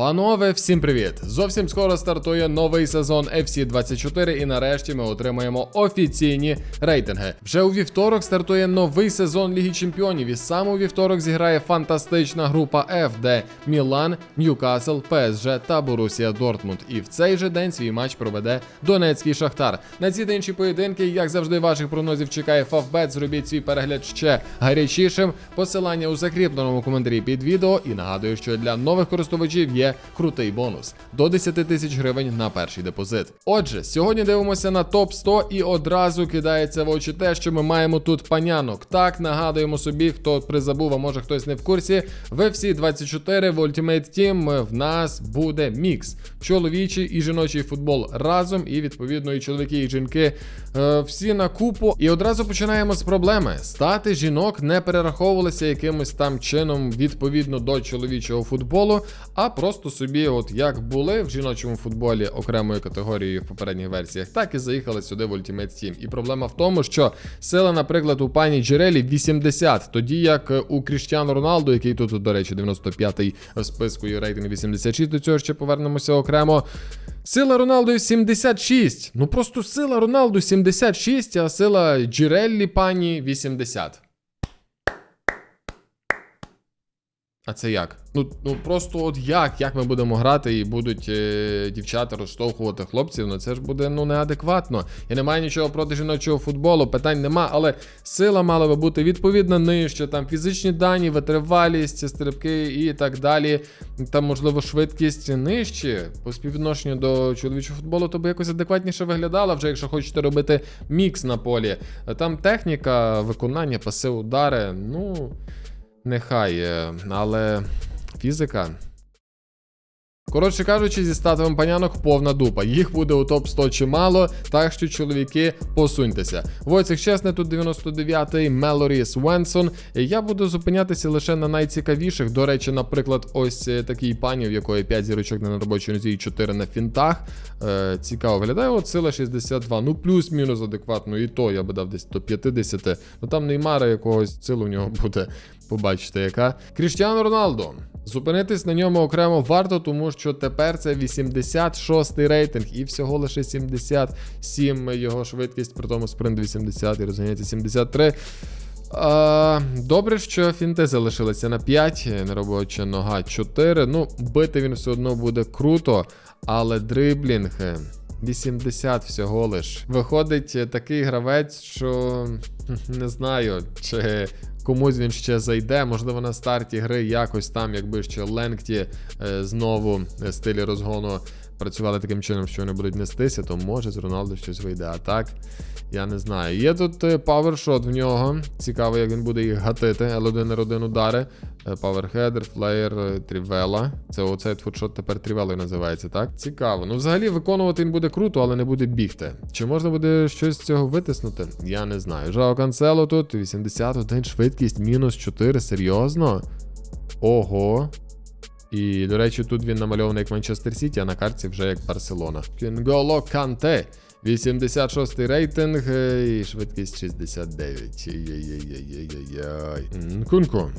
Панове, всім привіт! Зовсім скоро стартує новий сезон FC 24 і нарешті ми отримаємо офіційні рейтинги. Вже у вівторок стартує новий сезон Ліги Чемпіонів, і саме у вівторок зіграє фантастична група F, де Мілан, Ньюкасл, ПСЖ та Борусія Дортмунд. І в цей же день свій матч проведе Донецький Шахтар. На ці та інші поєдинки, як завжди, ваших прогнозів чекає Фавбет. Зробіть свій перегляд ще гарячішим. Посилання у закріпленому коментарі під відео. І нагадую, що для нових користувачів є крутий бонус до 10 тисяч гривень на перший депозит. Отже, сьогодні дивимося на топ 100 і одразу кидається в очі те, що ми маємо тут панянок. Так нагадуємо собі, хто призабув, а може хтось не в курсі. В FC 24 в Ultimate Team в нас буде мікс. Чоловічий і жіночий футбол разом, і відповідно і чоловіки, і жінки е, всі на купу. І одразу починаємо з проблеми. Стати жінок не перераховувалися якимось там чином відповідно до чоловічого футболу, а просто собі, от як були в жіночому футболі окремою категорією в попередніх версіях, так і заїхали сюди в Ultimate Team. І проблема в тому, що сила, наприклад, у пані Джерелі 80, тоді як у Кріштіану Роналду, який тут, до речі, 95-й в списку і рейтинг 86, до цього ще повернемося окремо. Сила Роналду 76. Ну просто сила Роналду 76, а сила Джереллі пані 80. А це як? Ну, ну просто от як? Як ми будемо грати і будуть е, дівчата розштовхувати хлопців? Ну це ж буде ну неадекватно. Я не маю нічого проти жіночого футболу, питань нема, але сила мала би бути відповідно нижче. Там фізичні дані, витривалість, стрибки і так далі. Там, можливо, швидкість нижче по співвідношенню до чоловічого футболу, то би якось адекватніше виглядала, вже якщо хочете робити мікс на полі. Там техніка, виконання, паси, удари, ну. Нехай, е, але фізика. Коротше кажучи, зі статовим панянок повна дупа. Їх буде у топ 100 чимало, так що чоловіки посуньтеся. Войцех чесне, тут 99-й, Мелоріс Венсон. Я буду зупинятися лише на найцікавіших. До речі, наприклад, ось е, такий пані, в якої 5 зірочок на робочій нозі і 4 на фінтах. Е, Цікаво виглядає. От сила 62. Ну, плюс-мінус адекватно, і то я би дав десь до 50. Ну там Неймара якогось силу в нього буде. Побачите, яка. Кріштіану Роналдо. Зупинитись на ньому окремо варто, тому що тепер це 86-й рейтинг і всього лише 77 його швидкість, при тому спринт 80 і розганяється 73. А, добре, що фінти залишилися на 5, неробоча нога 4. Ну, бити він все одно буде круто, але дриблінг. е, 80 всього лиш. Виходить е, такий гравець, що не знаю, чи комусь він ще зайде. Можливо, на старті гри якось там, якби ще Ленгті е, знову е, стилі розгону працювали таким чином, що вони будуть нестися, то може з Роналду щось вийде. А так, я не знаю. Є тут е, павершот в нього. Цікаво, як він буде їх гатити. L1 R1 удари. Е, Паверхедер, флеєр, е, трівела. Це оцей футшот тепер трівелою називається, так? Цікаво. Ну, взагалі, виконувати він буде круто, але не буде бігти. Чи можна буде щось з цього витиснути? Я не знаю. Жао Канцело тут 81 швидкість, мінус 4. Серйозно? Ого. І, до речі, тут він намальований як Манчестер Сіті, а на карті вже як Барселона. Кінголо Канте. 86 рейтинг е, і швидкість 69. Ой-ой-ой-ой-ой-ой.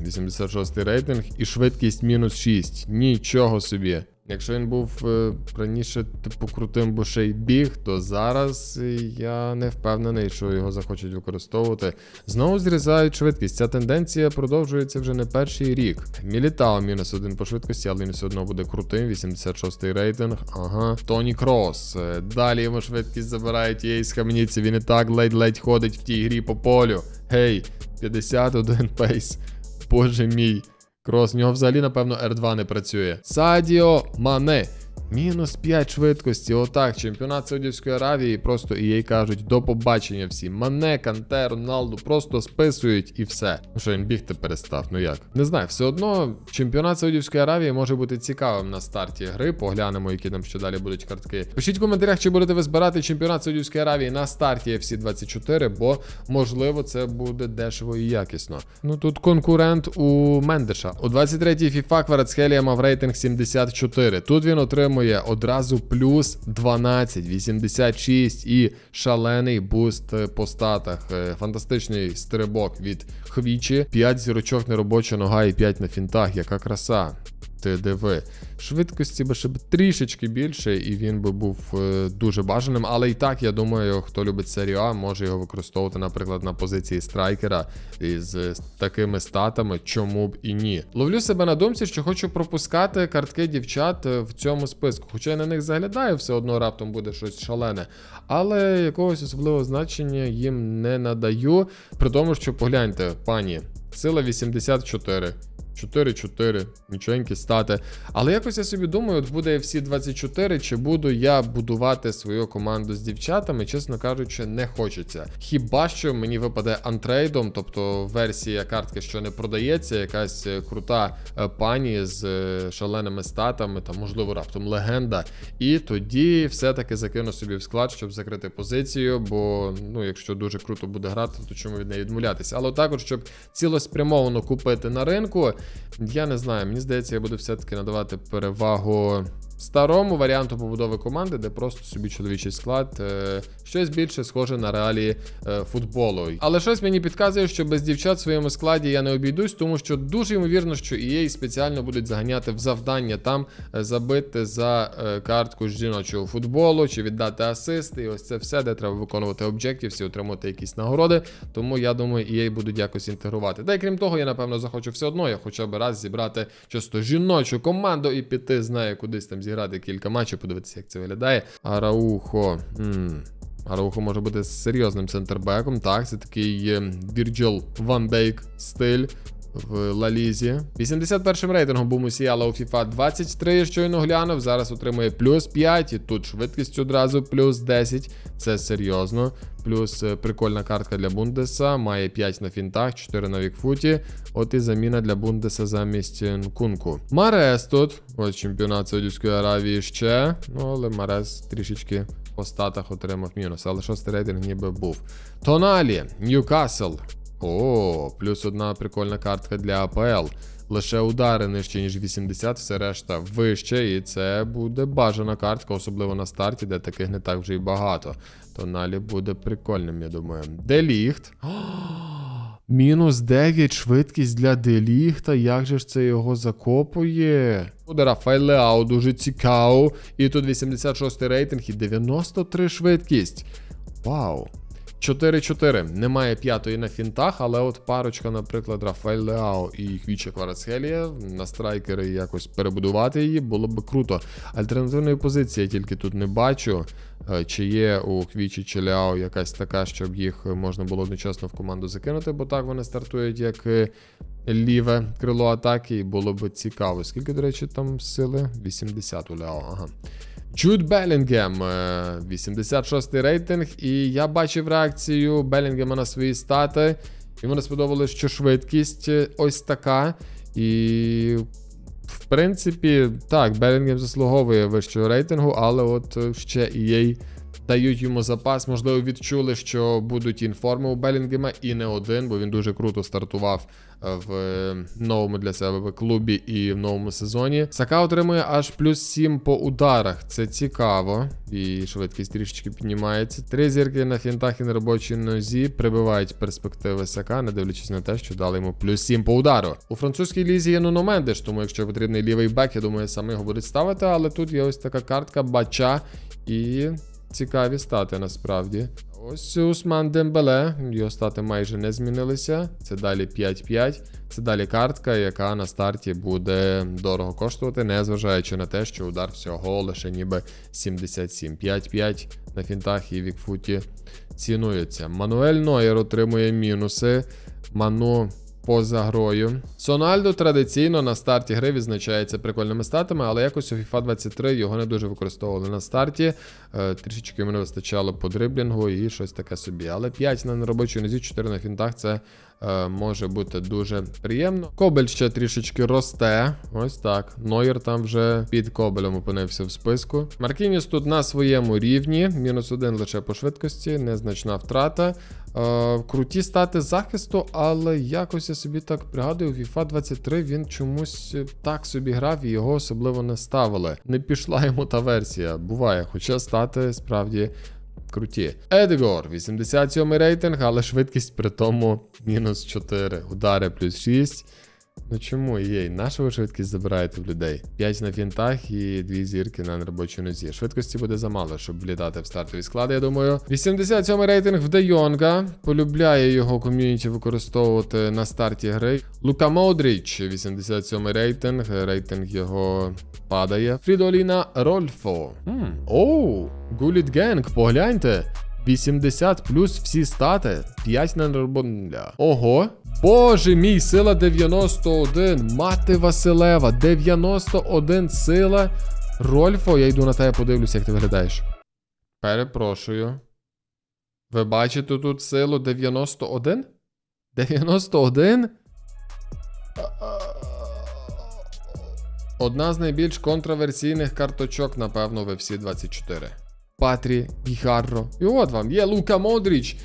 86 рейтинг і швидкість мінус 6. Нічого собі. Якщо він був е, раніше типу крутим, бо ще й біг, то зараз я не впевнений, що його захочуть використовувати. Знову зрізають швидкість. Ця тенденція продовжується вже не перший рік. Мілітао мінус один по швидкості, але він все одно буде крутим. 86-й рейтинг. Ага. Тоні Крос. Е, Далі йому швидкість забирають її з хамніці. Він і так ледь-ледь ходить в тій грі по полю. Гей, 51 пейс. Боже мій. Крос, нього взагалі, напевно, R2 не працює. Садіо Мане. Мінус 5 швидкості. Отак. Чемпіонат Саудівської Аравії. Просто і їй кажуть до побачення всі. Мане, Канте, Роналду просто списують і все. Ну що він бігти перестав? Ну як? Не знаю, все одно чемпіонат Саудівської Аравії може бути цікавим на старті гри. Поглянемо, які там ще далі будуть картки. Пишіть в коментарях, чи будете ви збирати чемпіонат Саудівської Аравії на старті FC 24, бо можливо це буде дешево і якісно. Ну тут конкурент у Мендеша. У 23-й FIFA Кварацхелія мав рейтинг 74. Тут він отримує одразу плюс 12, 86 і шалений буст е, по статах. Е, Фантастичний стрибок від Хвічі, 5 зірочок неробоча нога і 5 на фінтах. Яка краса. Ти диви. Швидкості би ще б трішечки більше, і він би був е, дуже бажаним. Але і так, я думаю, хто любить серію А, може його використовувати, наприклад, на позиції страйкера із е, такими статами, чому б і ні. Ловлю себе на думці, що хочу пропускати картки дівчат е, в цьому списку. Хоча я на них заглядаю, все одно раптом буде щось шалене. Але якогось особливого значення їм не надаю. При тому, що погляньте, пані, сила 84. 4-4, нічогенькі стати. Але якось я собі думаю, от буде всі 24, чи буду я будувати свою команду з дівчатами, чесно кажучи, не хочеться. Хіба що мені випаде антрейдом, тобто версія картки, що не продається, якась е, крута е, пані з е, шаленими статами, там, можливо, раптом легенда. І тоді все-таки закину собі в склад, щоб закрити позицію, бо ну, якщо дуже круто буде грати, то чому від неї відмовлятися? Але також, щоб цілеспрямовано купити на ринку, я не знаю, мені здається, я буду все-таки надавати перевагу старому варіанту побудови команди, де просто собі чоловічий склад, е, щось більше схоже на реалії е, футболу. Але щось мені підказує, що без дівчат в своєму складі я не обійдусь, тому що дуже ймовірно, що EA спеціально будуть заганяти в завдання там е, забити за картку жіночого футболу чи віддати асисти. І ось це все, де треба виконувати об'єктів, отримати якісь нагороди. Тому я думаю, EA будуть якось інтегрувати. Та й крім того, я напевно захочу все одно. Я хоча б раз зібрати чисто жіночу команду і піти, знаю, кудись там зіграти кілька матчів, подивитися, як це виглядає. Араухо. М. Араухо може бути серйозним центрбеком. Так, це такий е, Virgil Van Dijk стиль. В Лалізі. 81 рейтингом був Мусіяла у FIFA 23, я щойно глянув. Зараз отримує плюс 5, і тут швидкість одразу плюс 10. Це серйозно. Плюс е, прикольна картка для Бундеса. Має 5 на фінтах, 4 на вікфуті. От і заміна для Бундеса замість е, Нкунку. Марес тут. Ось чемпіонат Саудівської Аравії ще. Ну, але Марес трішечки по статах отримав мінус. Але шостий рейтинг ніби був. Тоналі, Ньюкасл. О, плюс одна прикольна картка для АПЛ. Лише удари нижче, ніж 80, все решта вище, і це буде бажана картка, особливо на старті, де таких не так вже й багато. Тоналі буде прикольним, я думаю. Деліхт. Мінус 9 швидкість для Деліхта. Як же ж це його закопує? Буде Рафаель дуже цікаво. І тут 86 рейтинг і 93 швидкість. Вау. 4-4. Немає п'ятої на фінтах, але от парочка, наприклад, Рафаель Леао і Хвіча Кварацхелія на страйкери якось перебудувати її було б круто. Альтернативної позиції я тільки тут не бачу. Е, Чи є у Хвічі чи Ляо якась така, щоб їх можна було одночасно в команду закинути, бо так вони стартують як е, ліве крило атаки, і було б цікаво. Скільки, до речі, там сили? 80 у Ляо, ага. Джуд Белінгем, 86 й рейтинг, і я бачив реакцію Белінгема на свої стати. Йому не сподобалось, що швидкість е, ось така. І, в принципі, так, Белінгем заслуговує вищого рейтингу, але от е, ще EA дають йому запас. Можливо, відчули, що будуть інформи у Белінгема і не один, бо він дуже круто стартував е, в е, новому для себе клубі і в новому сезоні. Сака отримує аж плюс 7 по ударах. Це цікаво. І швидкість трішечки піднімається. Три зірки на фінтах і на робочій нозі прибивають перспективи Сака, не дивлячись на те, що дали йому плюс 7 по удару. У французькій лізі є Нуно Мендеш, тому якщо потрібний лівий бек, я думаю, саме його будуть ставити. Але тут є ось така картка бача і цікаві стати насправді. Ось Усман Дембеле, його стати майже не змінилися. Це далі 5-5. Це далі картка, яка на старті буде дорого коштувати, незважаючи на те, що удар всього лише ніби 77. 5-5 на фінтах і Вікфуті цінується. Мануель Нойер отримує мінуси. Ману поза грою. Сональдо традиційно на старті гри відзначається прикольними статами, але якось у FIFA 23 його не дуже використовували на старті. Е, трішечки йому не вистачало по дриблінгу і щось таке собі. Але 5 на неробочій нозі, 4 на фінтах це може бути дуже приємно. Кобель ще трішечки росте. Ось так. Нойер там вже під кобелем опинився в списку. Маркініс тут на своєму рівні. Мінус один лише по швидкості, незначна втрата. Е, круті стати захисту, але якось я собі так пригадую, FIFA 23 він чомусь е, так собі грав і його особливо не ставили. Не пішла йому та версія. Буває, хоча стати справді круті. Едгор, 87 рейтинг, але швидкість при тому мінус 4. Удари плюс 6. Ну чому їй? Нашу ви швидкість забираєте в людей? 5 на фінтах і 2 зірки на робочій нозі. Швидкості буде замало, щоб влітати в стартові склади, я думаю. 87 рейтинг в Де Йонга. Полюбляє його ком'юніті використовувати на старті гри. Лука Модріч, 87 рейтинг. Рейтинг його падає. Фрідоліна Рольфо. Оу, Гуліт Генг, погляньте. 80 плюс всі стати. 5 на робля. Ого. Боже мій, сила 91. Мати Василева. 91 сила. Рольфо, я йду на тебе подивлюся, як ти виглядаєш. Перепрошую. Ви бачите тут силу 91? 91? Одна з найбільш контроверсійних карточок, напевно, в всі 24. Патрі, Бігарро. І от вам є Лука Модріч,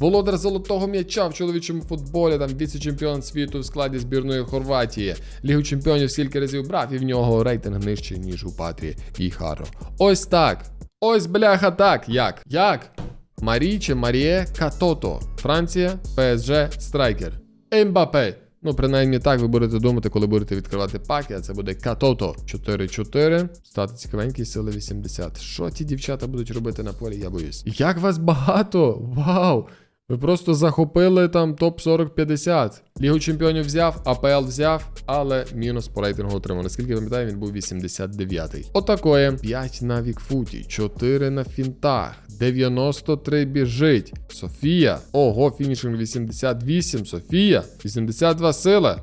володар золотого м'яча в чоловічому футболі, там віце-чемпіон світу в складі збірної Хорватії. Лігу чемпіонів скільки разів брав, і в нього рейтинг нижчий, ніж у Патрі Бігарро. Ось так. Ось бляха так. Як? Як? Марі чи Маріє Катото. Франція, ПСЖ, Страйкер. Ембапе. Ну, принаймні так ви будете думати, коли будете відкривати паки, а це буде Катото 4-4. Стати цікавенький, сили 80. Що ті дівчата будуть робити на полі, я боюсь. Як вас багато! Вау! Ви просто захопили там топ 40-50. Лігу чемпіонів взяв, АПЛ взяв, але мінус по рейтингу отримав. Наскільки пам'ятаю, він був 89-й. Отакоє. 5 на вікфуті, 4 на фінтах, 93 біжить. Софія. Ого, фінішинг 88. Софія. 82 сила.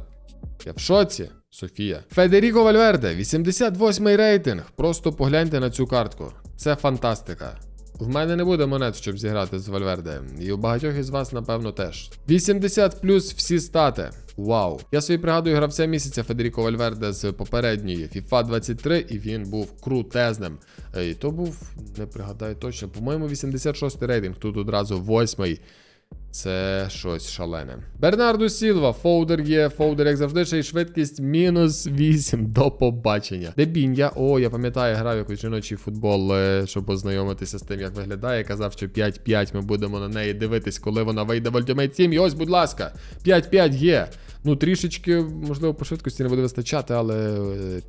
Я в шоці. Софія. Федеріко Вальверде, 88-й рейтинг. Просто погляньте на цю картку. Це фантастика. В мене не буде монет, щоб зіграти з Вальверде. І у багатьох із вас, напевно, теж. 80 плюс всі стати. Вау. Я собі пригадую гравця місяця Федеріко Вальверде з попередньої FIFA 23, і він був крутезним. Е, І то був, не пригадаю точно, по-моєму, 86 рейтинг, тут одразу 8 це щось шалене. Бернарду Сілва, фоудер є, фоудер, як завжди, ще й швидкість мінус 8 до побачення. Дебін'я, о, я пам'ятаю, грав якийсь жіночий футбол, е, щоб ознайомитися з тим, як виглядає. Казав, що 5-5 ми будемо на неї дивитись, коли вона вийде в Ultimate Team. І ось, будь ласка, 5-5 є. Ну, трішечки, можливо, по швидкості не буде вистачати, але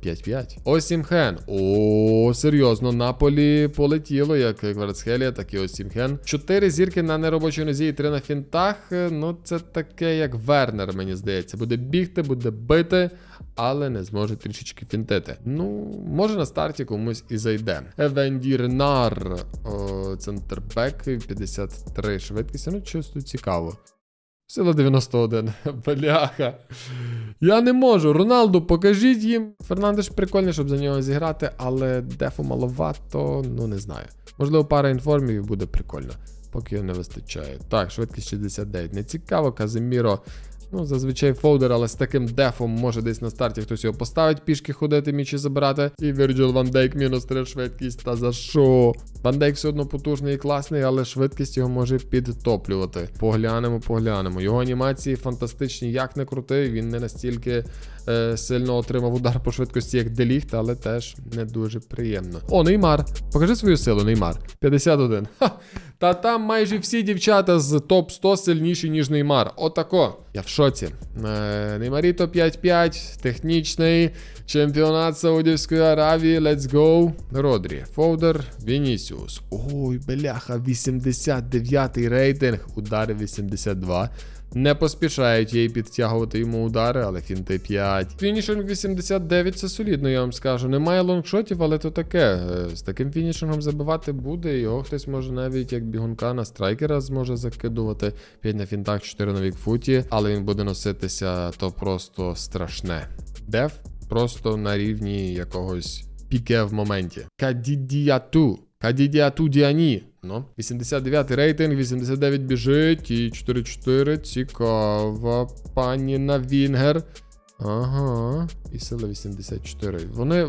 е, 5-5. Осімхен. О, серйозно, Наполі полетіло, як Кварцхелія, так і Осімхен. Чотири зірки на неробочій нозі і три на фінтах. Е, Ну, це таке, як Вернер, мені здається. Буде бігти, буде бити, але не зможе трішечки фінтити. Ну, може на старті комусь і зайде. Евендірнар, центрбек, 53 швидкість. Ну, щось тут цікаво. Сила 91. Бляха. Я не можу. Роналду, покажіть їм. Фернандеш прикольний, щоб за нього зіграти, але дефу маловато, ну не знаю. Можливо, пара інформів буде прикольно, поки його не вистачає. Так, швидкість 69. Не цікаво, Казиміро. Ну, зазвичай фолдер, але з таким дефом може десь на старті хтось його поставить, пішки ходити, мічі забирати. І Virgil Van Dijk мінус 3 швидкість. Та за що? Van Dijk все одно потужний і класний, але швидкість його може підтоплювати. Поглянемо, поглянемо. Його анімації фантастичні, як не крутий, він не настільки е, сильно отримав удар по швидкості, як Деліхт, але теж не дуже приємно. О, Неймар. Покажи свою силу, Неймар. 51. Ха! Та там майже всі дівчата з топ 100 сильніші, ніж Неймар. Отако. Я в шоці. Е, Неймаріто 5-5, технічний, чемпіонат Саудівської Аравії, let's go. Родрі, Фоудер, Вінісіус. Ой, бляха, 89-й рейтинг, удари 82. Не поспішають їй підтягувати йому удари, але фінти 5. Фінішинг 89 це солідно, я вам скажу. Немає лонгшотів, але то таке. Е, З таким фінішингом забивати буде. Його хтось може навіть як бігунка на страйкера зможе закидувати. 5 на фінтах, 4 на вікфуті, але він буде носитися то просто страшне. Деф просто на рівні якогось піке в моменті. Кадідіату. Кадідіату Діані. Ну, 89 рейтинг, 89 біжить і 4-4. Цікава пані на Вінгер. Ага, і сила 84. Вони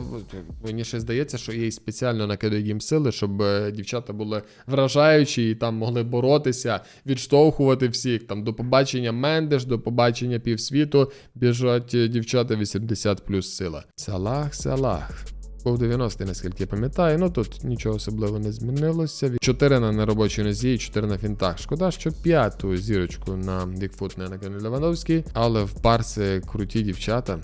мені ще здається, що їй спеціально накидають їм сили, щоб е, дівчата були вражаючі і там могли боротися, відштовхувати всіх. Там до побачення Мендеш, до побачення півсвіту біжать е, дівчата 80 плюс сила. Салах, салах. Був 90-й, наскільки я пам'ятаю. Ну тут нічого особливо не змінилося. 4 на неробочій нозі і 4 на фінтах. Шкода, що п'яту зірочку на Бікфут не накинули Левандовський, але в Барси круті дівчата.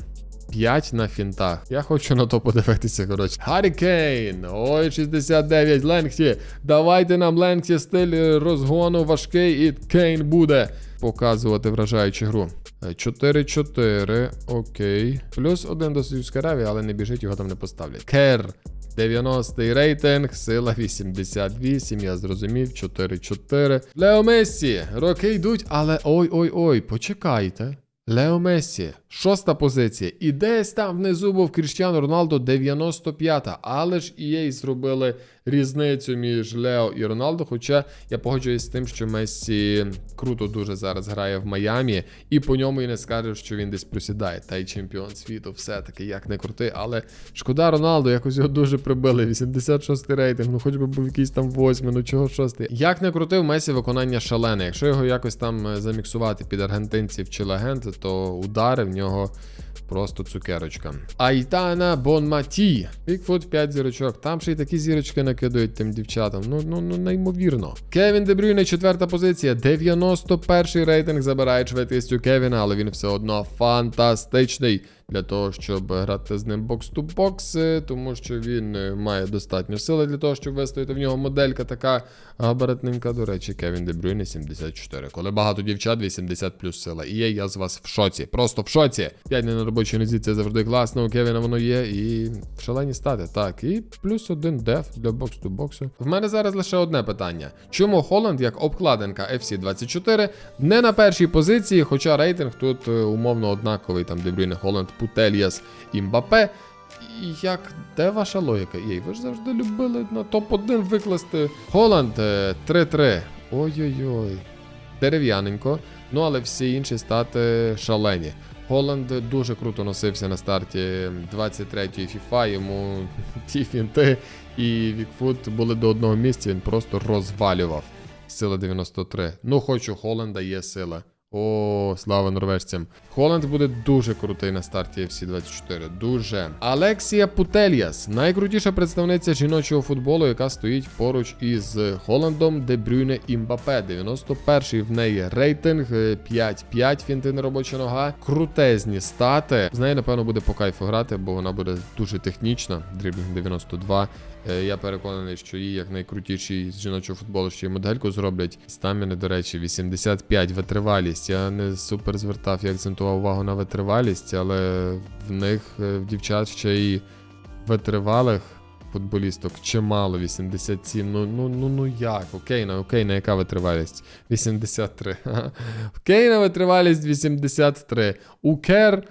5 на фінтах. Я хочу на то подивитися, коротше. Гаррі Кейн. Ой, 69. Ленгті. Давайте нам Ленгті стиль розгону важкий і Кейн буде показувати вражаючу гру. Е, 4-4. Окей. Плюс один до Саудівської Аравії, але не біжить, його там не поставлять. Кер. 90-й рейтинг, сила 88, я зрозумів, 4-4. Лео Мессі, роки йдуть, але ой-ой-ой, почекайте. Лео Мессі, шоста позиція. І десь там внизу був Кріштіану Роналдо 95-та. Але ж EA зробили різницю між Лео і Роналдо. Хоча я погоджуюсь з тим, що Мессі круто дуже зараз грає в Майамі, і по ньому і не скажеш, що він десь просідає. Та й чемпіон світу, все-таки як не крутий. Але шкода Роналдо, якось його дуже прибили. 86-й рейтинг, ну хоч би був якийсь там 8, ну чого шостий. Як не крутив Месі виконання шалене. Якщо його якось там е, заміксувати під аргентинців чи легенд, то удари в нього просто цукерочка. Айтана Бонматі. Бікфут 5 зірочок. Там ще й такі зірочки накидають тим дівчатам. Ну, ну, ну неймовірно. Кевін Дебрюйне, четверта позиція. 91 рейтинг забирає швидкістю Кевіна, але він все одно фантастичний для того, щоб грати з ним бокс-ту-бокс, тому що він е, має достатньо сили для того, щоб вистояти в нього моделька така габаритненька. До речі, Кевін Дебрюйне 74. Коли багато дівчат, 80 плюс сила. І є, я з вас в шоці. Просто в шоці. 5 на робочій нозі це завжди класно. У Кевіна воно є. І шалені стати. Так, і плюс один деф для бокс-ту-боксу. В мене зараз лише одне питання: чому Холланд як обкладинка FC24 не на першій позиції, хоча рейтинг тут е, умовно однаковий, там Дебрюйне, Холланд, Путельяс і Мбапе. Як де ваша логіка? Єй, ви ж завжди любили на топ-1 викласти. Холланд е, 3-3. Ой-ой-ой. Дерев'яненько. Ну, але всі інші стати шалені. Голланд дуже круто носився на старті 23-ї FIFA, йому ті фінти і Вікфут були до одного місця, він просто розвалював. Сила 93. Ну, хоч у Холланда є сила. О, слава норвежцям. Холланд буде дуже крутий на старті FC 24. Дуже. Алексія Путельяс, найкрутіша представниця жіночого футболу, яка стоїть поруч із Холландом, Дебрюйне і Мбапе. 91-й в неї рейтинг, е, 5-5 фінти на робоча нога. Крутезні стати. З нею, напевно, буде по кайфу грати, бо вона буде дуже технічна. Дріблінг 92. Е, Я переконаний, що її як найкрутіший з жіночого футболу ще й модельку зроблять. Стаміни, до речі, 85 витривалість. Я не супер звертав і акцентував увагу на витривалість, але в них е, в дівчат ще й витривалих футболісток чимало. 87. Ну ну ну ну як? Окей, на окей, на яка витривалість? 83. ага. Окей, на витривалість 83. У Кер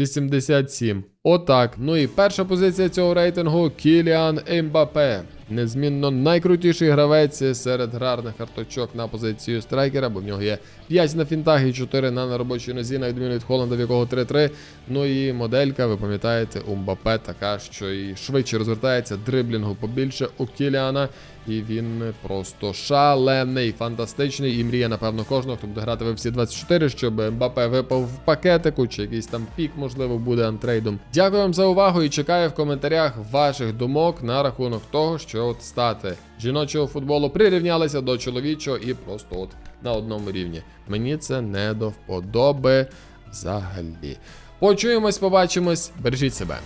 87. Отак. Ну і перша позиція цього рейтингу Кіліан Ембапе. Незмінно найкрутіший гравець серед гарних карточок на позицію страйкера, бо в нього є 5 на фінтах і 4 на, на робочій нозі, на відміну від Холланда, в якого 3-3. Ну і моделька, ви пам'ятаєте, у Мбапе така, що і швидше розвертається, дриблінгу побільше у Кіліана. І він просто шалений, фантастичний. І мріє, напевно, кожного, хто буде грати в FC 24, щоб Мбапе випав в пакетику, чи якийсь там пік, можливо, буде антрейдом. Дякую вам за увагу і чекаю в коментарях ваших думок на рахунок того, що от стати жіночого футболу прирівнялися до чоловічого і просто от на одному рівні. Мені це не до вподоби взагалі. Почуємось, побачимось, бережіть себе.